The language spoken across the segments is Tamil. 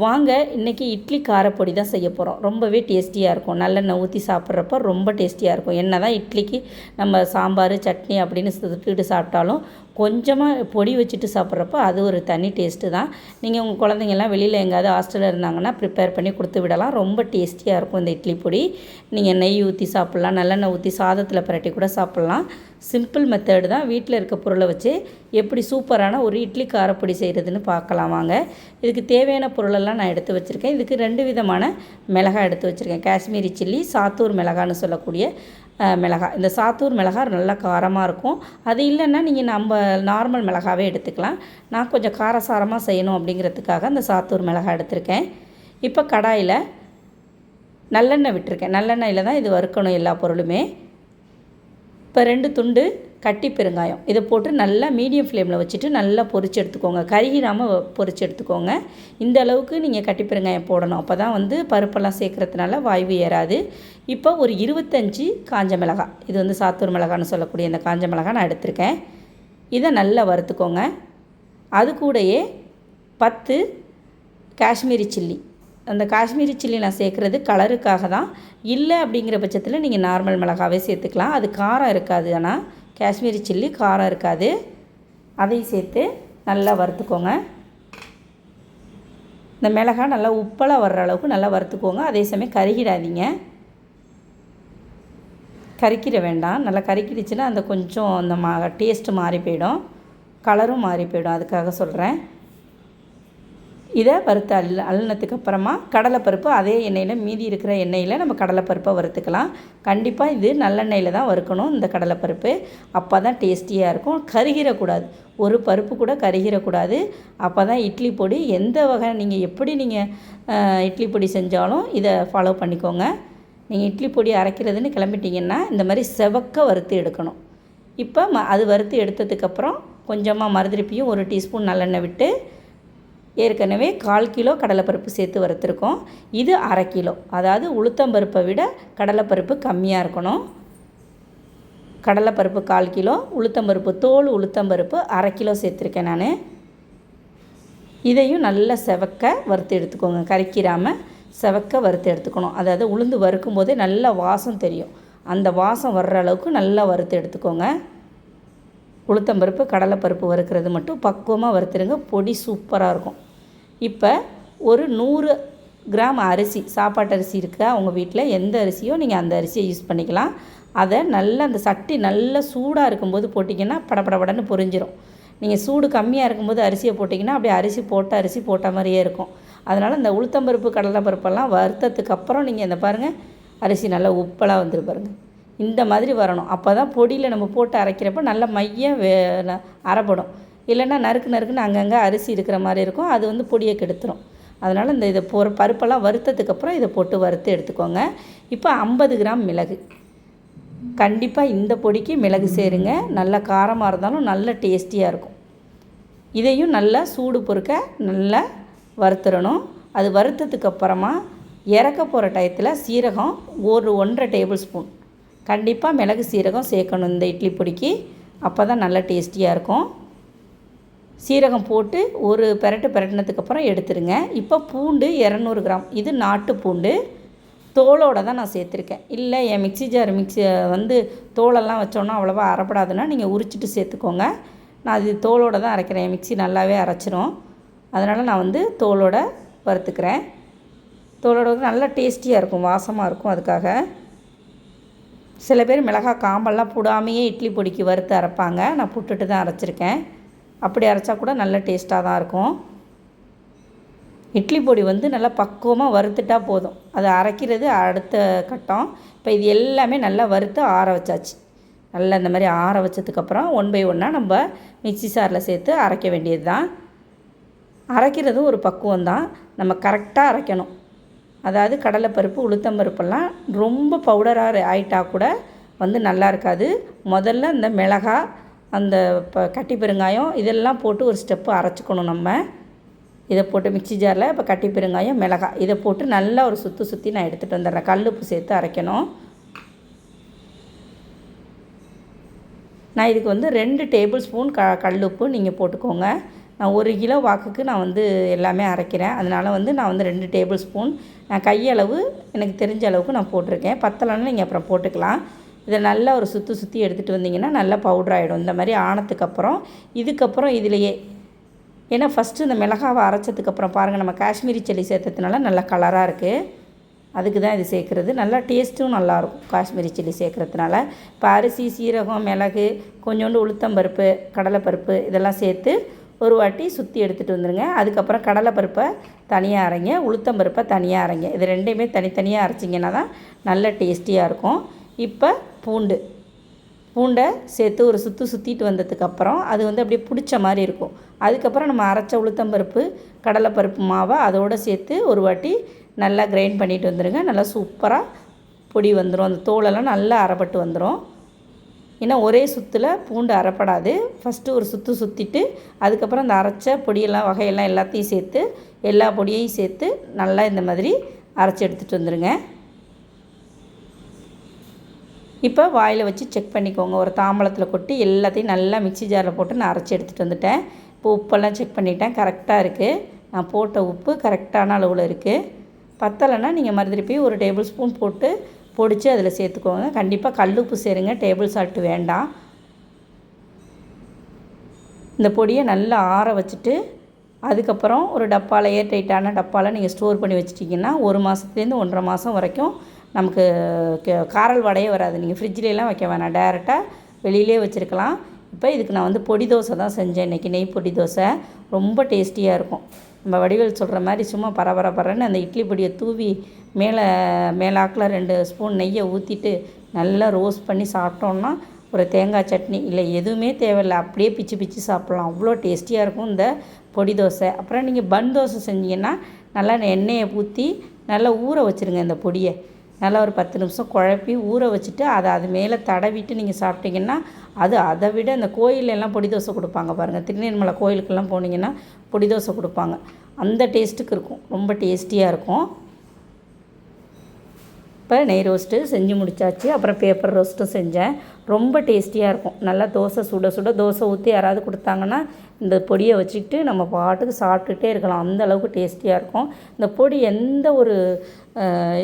வாங்க இன்றைக்கி இட்லி காரப்பொடி தான் செய்ய போகிறோம் ரொம்பவே டேஸ்டியாக இருக்கும். நல்லெண்ணெய் ஊற்றி சாப்பிட்றப்ப ரொம்ப டேஸ்டியாக இருக்கும். என்ன தான் இட்லிக்கு நம்ம சாம்பார் சட்னி அப்படின்னு சுட்டுட்டு சாப்பிட்டாலும் கொஞ்சமாக பொடி வச்சுட்டு சாப்பிட்றப்ப அது ஒரு தனி டேஸ்ட்டு தான். நீங்கள் உங்கள் குழந்தைங்கள்லாம் வெளியில் எங்கேயாவது ஹாஸ்டலில் இருந்தாங்கன்னா ப்ரிப்பேர் பண்ணி கொடுத்து விடலாம். ரொம்ப டேஸ்டியாக இருக்கும் இந்த இட்லி பொடி. நீங்கள் நெய் ஊற்றி சாப்பிட்லாம். நல்லெண்ணெய் ஊற்றி சாதத்தில் பிரட்டி கூட சாப்பிட்லாம். சிம்பிள் மெத்தடு தான். வீட்டில் இருக்க பொருளை வச்சு எப்படி சூப்பரான ஒரு இட்லி காரப்பொடி செய்கிறதுன்னு பார்க்கலாம் வாங்க. இதுக்கு தேவையான பொருளை பொருளெல்லாம் நான் எடுத்து வச்சுருக்கேன். இதுக்கு ரெண்டு விதமான மிளகாய் எடுத்து வச்சுருக்கேன். காஷ்மீரி சில்லி சாத்தூர் மிளகான்னு சொல்லக்கூடிய மிளகாய் இந்த சாத்தூர் மிளகாய் நல்லா காரமாக இருக்கும். அது இல்லைன்னா நீங்கள் நம்ம நார்மல் மிளகாவே எடுத்துக்கலாம். நான் கொஞ்சம் காரசாரமாக செய்யணும் அப்படிங்கிறதுக்காக அந்த சாத்தூர் மிளகாய் எடுத்திருக்கேன். இப்போ கடாயில் நல்லெண்ணெய் விட்டுருக்கேன். நல்லெண்ணெயில் தான் இது வறுக்கணும் எல்லா பொருளுமே. இப்போ ரெண்டு துண்டு கட்டி பெருங்காயம். இதை போட்டு நல்லா மீடியம் ஃப்ளேமில் வச்சுட்டு நல்லா பொரிச்சு எடுத்துக்கோங்க. கருகிராமல் பொறிச்சு எடுத்துக்கோங்க. இந்த அளவுக்கு நீங்கள் கட்டி பெருங்காயம் போடணும். அப்போ தான் வந்து பருப்பெல்லாம் சேர்க்குறதுனால வாய்வு ஏறாது. இப்போ ஒரு இருபத்தஞ்சி காஞ்ச மிளகாய் இது வந்து சாத்தூர் மிளகான்னு சொல்லக்கூடிய இந்த காஞ்ச மிளகாய் நான் எடுத்திருக்கேன். இதை நல்லா வறுத்துக்கோங்க. அது கூடயே பத்து காஷ்மீரி சில்லி. அந்த காஷ்மீரி சில்லி நான் சேர்க்குறது கலருக்காக தான். இல்லை அப்படிங்கிற பட்சத்தில் நீங்கள் நார்மல் மிளகாவே சேர்த்துக்கலாம். அது காரம் இருக்காது. ஆனால் காஷ்மீரி சில்லி காரம் இருக்காது. அதையும் சேர்த்து நல்லா வறுத்துக்கோங்க. இந்த மிளகாய் நல்லா உப்பெல்லாம் வர்ற அளவுக்கு நல்லா வறுத்துக்கோங்க. அதே சமயம் கருகிடாதீங்க. கறிக்கிற வேண்டாம். நல்லா கறிக்கிடுச்சுன்னா அந்த கொஞ்சம் அந்த மா டேஸ்ட்டு மாறி போயிடும். கலரும் மாறி போயிடும். அதுக்காக சொல்கிறேன் இதை வறுத்து அல் அள்ளினதுக்கு அப்புறமா கடலைப்பருப்பு அதே எண்ணெயில் மீதி இருக்கிற எண்ணெயில் நம்ம கடலைப்பருப்பை வறுத்துக்கலாம். கண்டிப்பாக இது நல்லெண்ணெயில் தான் வறுக்கணும் இந்த கடலைப்பருப்பு. அப்போ தான் டேஸ்டியாக இருக்கும். கருகிடக்கூடாது ஒரு பருப்பு கூட கருகிடக்கூடாது அப்போ தான் இட்லி பொடி எந்த வகை நீங்கள் எப்படி நீங்கள் இட்லி பொடி செஞ்சாலும் இதை ஃபாலோ பண்ணிக்கோங்க. நீங்கள் இட்லி பொடி அரைக்கிறதுன்னு கிளம்பிட்டீங்கன்னா இந்த மாதிரி செவக்க வறுத்து எடுக்கணும். இப்போ ம அது வறுத்து எடுத்ததுக்கப்புறம் கொஞ்சமாக மறுதிருப்பியும் ஒரு டீஸ்பூன் நல்லெண்ணெய் விட்டு ஏற்கனவே கால் கிலோ கடலைப்பருப்பு சேர்த்து வறுத்துருக்கோம். இது அரை கிலோ. அதாவது உளுத்தம்பருப்பை விட கடலைப்பருப்பு கம்மியாக இருக்கணும். கடலைப்பருப்பு கால் கிலோ உளுத்தம்பருப்பு தோல் உளுத்தம்பருப்பு அரை கிலோ சேர்த்துருக்கேன் நான். இதையும் நல்லா செவக்க வறுத்து எடுத்துக்கோங்க. கறிக்கிறாமல் செவக்க வறுத்து எடுத்துக்கணும். அதாவது உளுந்து வறுக்கும் போதே நல்ல வாசம் தெரியும். அந்த வாசம் வர்ற அளவுக்கு நல்லா வறுத்து எடுத்துக்கோங்க. உளுத்தம்பருப்பு கடலைப்பருப்பு வறுக்கிறது மட்டும் பக்குவமாக வறுத்துருங்க. பொடி சூப்பராக இருக்கும். இப்போ ஒரு நூறு கிராம் அரிசி சாப்பாட்டு அரிசி இருக்கா உங்கள் வீட்டில் எந்த அரிசியோ நீங்கள் அந்த அரிசியை யூஸ் பண்ணிக்கலாம். அதை நல்லா அந்த சட்டி நல்லா சூடாக இருக்கும்போது போட்டிங்கன்னா படபடபடன்னு பொரிஞ்சிடும் நீங்கள் சூடு கம்மியாக இருக்கும்போது அரிசியை போட்டிங்கன்னா அப்படியே அரிசி போட்ட அரிசி போட்ட மாதிரியே இருக்கும். அதனால் இந்த உளுத்தம்பருப்பு கடலைப்பருப்பெல்லாம் வறுத்ததுக்கு அப்புறம் நீங்கள் இந்த பாருங்கள் அரிசி நல்லா உப்பலாக வந்துரு பாருங்கள் இந்த மாதிரி வரணும். அப்போ தான் பொடியில் நம்ம போட்டு அரைக்கிறப்ப நல்ல மையம் வே ந- அரைப்படும். இல்லைன்னா நறுக்கு நறுக்குன்னு அங்கங்கே அரிசி இருக்கிற மாதிரி இருக்கும். அது வந்து பொடியை கெடுத்துரும். அதனால் இந்த இதை போகிற பருப்பெல்லாம் வறுத்ததுக்கப்புறம் இதை போட்டு வறுத்து எடுத்துக்கோங்க. இப்போ ஐம்பது கிராம் மிளகு. கண்டிப்பாக இந்த பொடிக்கு மிளகு சேருங்க. நல்லா காரமாக இருந்தாலும் நல்ல டேஸ்டியாக இருக்கும். இதையும் நல்லா சூடு பொறுக்க நல்லா வறுத்துடணும் அது வறுத்ததுக்கு அப்புறமா இறக்க போகிற டயத்தில் சீரகம் ஒரு ஒன்றரை டேபிள் ஸ்பூன். கண்டிப்பாக மிளகு சீரகம் சேர்க்கணும் இந்த இட்லி பொடிக்கு. அப்போ தான் நல்லா டேஸ்டியாக இருக்கும். சீரகம் போட்டு ஒரு பெரட்டு பெரட்டினதுக்கப்புறம் எடுத்துருங்க. இப்போ பூண்டு இரநூறு கிராம். இது நாட்டு பூண்டு. தோலோட தான் நான் சேர்த்துருக்கேன். இல்லை என் மிக்ஸி ஜார் மிக்சி வந்து தோலெல்லாம் வச்சோன்னா அவ்வளோவா அரைப்படாதுன்னா நீங்கள் உரிச்சிட்டு சேர்த்துக்கோங்க. நான் அது தோலோட தான் அரைக்கிறேன். என் மிக்ஸி நல்லாவே அரைச்சிரும். அதனால் நான் வந்து தோலோட வறுத்துக்கிறேன். தோலோட வந்து நல்லா டேஸ்டியாக இருக்கும் வாசமாக இருக்கும் அதுக்காக. சில பேர் மிளகாய் காம்பெல்லாம் போடாமையே இட்லி பொடிக்கு வறுத்து அரைப்பாங்க. நான் புட்டுட்டு தான் அரைச்சிருக்கேன். அப்படி அரைச்சா கூட நல்ல டேஸ்ட்டாக தான் இருக்கும். இட்லி பொடி வந்து நல்லா பக்குவமாக வறுத்துட்டா போதும். அதை அரைக்கிறது அடுத்த கட்டம். இப்போ இது எல்லாமே நல்லா வறுத்து ஆற வச்சாச்சு. நல்லா இந்த மாதிரி ஆற வச்சதுக்கப்புறம் ஒன் பை ஒன்னாக நம்ம மிக்ஸி சாரில் சேர்த்து அரைக்க வேண்டியது தான் அரைக்கிறதும் ஒரு பக்குவம் தான் நம்ம கரெக்டாக அரைக்கணும். அதாவது கடலைப்பருப்பு உளுத்தம்பருப்பெல்லாம் ரொம்ப பவுடராக ஆயிட்டா கூட வந்து நல்லா இருக்காது. முதல்ல இந்த மிளகாய் அந்த இப்போ கட்டி பெருங்காயம் இதெல்லாம் போட்டு ஒரு ஸ்டெப்பு அரைச்சிக்கணும் நம்ம. இதை போட்டு மிக்ஸி ஜாரில் இப்போ கட்டி பெருங்காயம் மிளகாய். இதை போட்டு நல்லா ஒரு சுற்றி சுற்றி நான் எடுத்துகிட்டு வந்துடுறேன். கல்லுப்பு சேர்த்து அரைக்கணும். நான் இதுக்கு வந்து ரெண்டு டேபிள் ஸ்பூன் க கல்லுப்பு நீங்கள் போட்டுக்கோங்க. நான் ஒரு கிலோ வாக்குக்கு நான் வந்து எல்லாமே அரைக்கிறேன். அதனால் வந்து நான் வந்து ரெண்டு டேபிள் ஸ்பூன் நான் கையளவு எனக்கு தெரிஞ்ச அளவுக்கு நான் போட்டிருக்கேன். பத்தலைன்னு நீங்கள் அப்புறம் போட்டுக்கலாம். இதை நல்லா ஒரு சுற்றி சுற்றி எடுத்துகிட்டு வந்தீங்கன்னா நல்லா பவுட்ரு ஆகிடும் இந்த மாதிரி ஆனதுக்கப்புறம் இதுக்கப்புறம் இதுலேயே ஏன்னா ஃபஸ்ட்டு இந்த மிளகாவை அரைச்சதுக்கப்புறம் பாருங்கள் நம்ம காஷ்மீரி சில்லி சேர்த்ததுனால நல்லா கலராக இருக்குது அதுக்கு தான் இது சேர்க்குறது. நல்லா டேஸ்ட்டும் நல்லாயிருக்கும் காஷ்மீரி சில்லி சேர்க்குறதுனால. இப்போ அரிசி சீரகம் மிளகு கொஞ்சோண்டு உளுத்தம்பருப்பு கடலைப்பருப்பு இதெல்லாம் சேர்த்து ஒரு வாட்டி சுற்றி எடுத்துகிட்டு வந்துடுங்க அதுக்கப்புறம் கடலைப்பருப்பை தனியாக அரைங்க உளுத்தம்பருப்பை தனியாக அரைங்க. இது ரெண்டையுமே தனித்தனியாக அரைச்சிங்கன்னா தான் நல்ல டேஸ்டியாக இருக்கும். இப்போ பூண்டு. பூண்டை சேர்த்து ஒரு சுற்று சுற்றிட்டு வந்ததுக்கப்புறம் அது வந்து அப்படியே பிடிச்ச மாதிரி இருக்கும். அதுக்கப்புறம் நம்ம அரைச்ச உளுத்தம்பருப்பு கடலைப்பருப்பு மாவை அதோடு சேர்த்து ஒரு வாட்டி நல்லா கிரைண்ட் பண்ணிட்டு வந்துடுங்க நல்லா சூப்பராக பொடி வந்துடும் அந்த தோலெல்லாம் நல்லா அரைப்பட்டு வந்துடும் ஏன்னா ஒரே சுற்றில் பூண்டு அரைப்படாது. ஃபஸ்ட்டு ஒரு சுற்று சுற்றிட்டு அதுக்கப்புறம் அந்த அரைச்ச பொடியெல்லாம் வகையெல்லாம் எல்லாத்தையும் சேர்த்து எல்லா பொடியையும் சேர்த்து நல்லா இந்த மாதிரி அரைச்சி எடுத்துகிட்டு வந்துடுங்க இப்போ வாயில் வச்சு செக் பண்ணிக்கோங்க. ஒரு தாம்பளத்தில் கொட்டி எல்லாத்தையும் நல்லா மிக்சி ஜாரில் போட்டு நான் அரைச்சி எடுத்துகிட்டு வந்துட்டேன். இப்போ உப்பெல்லாம் செக் பண்ணிட்டேன். கரெக்டாக இருக்குது நான் போட்ட உப்பு கரெக்டான அளவில் இருக்குது பத்தலைன்னா நீங்கள் மறுதிருப்பி ஒரு டேபிள் ஸ்பூன் போட்டு பொடிச்சு அதில் சேர்த்துக்கோங்க. கண்டிப்பாக கல் உப்பு சேருங்க. டேபிள் சால்ட்டு வேண்டாம். இந்த பொடியை நல்லா ஆற வச்சுட்டு அதுக்கப்புறம் ஒரு டப்பாவில் ஏர் டைட்டான டப்பாவில் நீங்கள் ஸ்டோர் பண்ணி வச்சிட்டிங்கன்னா ஒரு மாதத்துலேருந்து ஒன்றரை மாதம் வரைக்கும் நமக்கு காரல் வடையே வராது. நீங்கள் ஃப்ரிட்ஜ்லாம் வைக்க வேணாம். டேரெக்டாக வெளியிலே வச்சுருக்கலாம். இப்போ இதுக்கு நான் வந்து பொடி தோசை தான் செஞ்சேன். இன்றைக்கி நெய் பொடி தோசை. ரொம்ப டேஸ்டியாக இருக்கும். நம்ம வடிவேல் சொல்கிற மாதிரி சும்மா பரபர பரன்னு அந்த இட்லி பொடியை தூவி மேலே மேலாக்கில் ரெண்டு ஸ்பூன் நெய்யை ஊற்றிட்டு நல்லா ரோஸ்ட் பண்ணி சாப்பிட்டோன்னா ஒரு தேங்காய் சட்னி இல்லை எதுவுமே தேவையில்லை. அப்படியே பிச்சு பிச்சு சாப்பிட்லாம். அவ்வளோ டேஸ்டியாக இருக்கும் இந்த பொடி தோசை. அப்புறம் நீங்கள் பன் தோசை செஞ்சீங்கன்னா நல்லா எண்ணெயை ஊற்றி நல்லா ஊற வச்சுருங்க இந்த பொடியை. நல்லா ஒரு பத்து நிமிஷம் குழப்பி ஊற வச்சுட்டு அதை அது மேலே தடவிட்டு நீங்கள் சாப்பிட்டீங்கன்னா அது அதை விட இந்த கோயிலெல்லாம் பொடி தோசை கொடுப்பாங்க பாருங்கள் திருநெல்மலை கோயிலுக்கெல்லாம் போனீங்கன்னா பொடி தோசை கொடுப்பாங்க. அந்த டேஸ்ட்டுக்கு இருக்கும். ரொம்ப டேஸ்டியாக இருக்கும். இப்போ நெய் ரோஸ்ட்டு செஞ்சு முடித்தாச்சு அப்புறம் பேப்பர் ரோஸ்ட்டும் செஞ்சேன். ரொம்ப டேஸ்டியாக இருக்கும். நல்லா தோசை சுட சுட தோசை ஊற்றி யாராவது கொடுத்தாங்கன்னா இந்த பொடியை வச்சுக்கிட்டு நம்ம பாட்டுக்கு சாப்பிட்டுட்டே இருக்கலாம். அந்த அளவுக்கு டேஸ்டியாக இருக்கும். இந்த பொடி எந்த ஒரு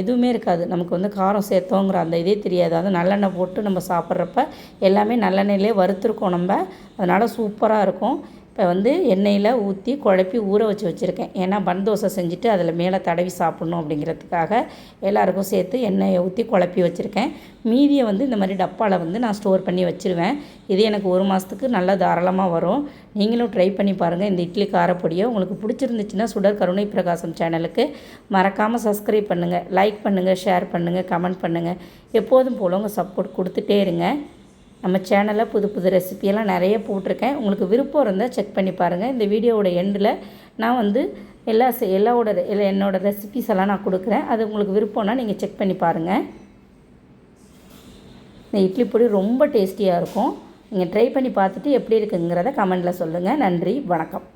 இதுவுமே இருக்காது. நமக்கு வந்து காரம் சேர்த்தோங்கிற அந்த இதே தெரியாது. அது நல்லெண்ணெய் போட்டு நம்ம சாப்பிட்றப்ப எல்லாமே நல்லெண்ணெயிலே வறுத்துருக்கோம் நம்ம. அதனால் சூப்பராக இருக்கும். இப்போ வந்து எண்ணெயில் ஊற்றி குழப்பி ஊற வச்சு வச்சுருக்கேன். ஏன்னா பன் தோசை செஞ்சுட்டு அதில் மேலே தடவி சாப்பிட்ணும் அப்படிங்கிறதுக்காக எல்லாருக்கும் சேர்த்து எண்ணெயை ஊற்றி குழப்பி வச்சுருக்கேன். மீதியை வந்து இந்த மாதிரி டப்பாவில் வந்து நான் ஸ்டோர் பண்ணி வச்சுருவேன். இது எனக்கு ஒரு மாதத்துக்கு நல்லா தாராளமாக வரும். நீங்களும் ட்ரை பண்ணி பாருங்கள் இந்த இட்லி காரப்பொடியை உங்களுக்கு பிடிச்சிருந்துச்சுன்னா சுடர் கருணை பிரகாசம் சேனலுக்கு மறக்காமல் சப்ஸ்கிரைப் பண்ணுங்கள் லைக் பண்ணுங்கள் ஷேர் பண்ணுங்கள் கமெண்ட் பண்ணுங்கள் எப்போதும் போல் உங்கள் சப்போர்ட் கொடுத்துட்டே இருங்க. நம்ம சேனலில் புது புது ரெசிபியெல்லாம் நிறைய போட்டிருக்கேன். உங்களுக்கு விருப்பம் இருந்தால் செக் பண்ணி பாருங்கள் இந்த வீடியோவோட எண்டில் நான் வந்து எல்லா எல்லாவோட என்னோடய ரெசிபிஸ் எல்லாம் நான் கொடுக்குறேன். அது உங்களுக்கு விருப்பம்னா நீங்கள் செக் பண்ணி பாருங்கள் இந்த இட்லி பொடி ரொம்ப டேஸ்டியாக இருக்கும். நீங்கள் ட்ரை பண்ணி பார்த்துட்டு எப்படி இருக்குங்கிறத கமெண்டில் சொல்லுங்கள் நன்றி வணக்கம்.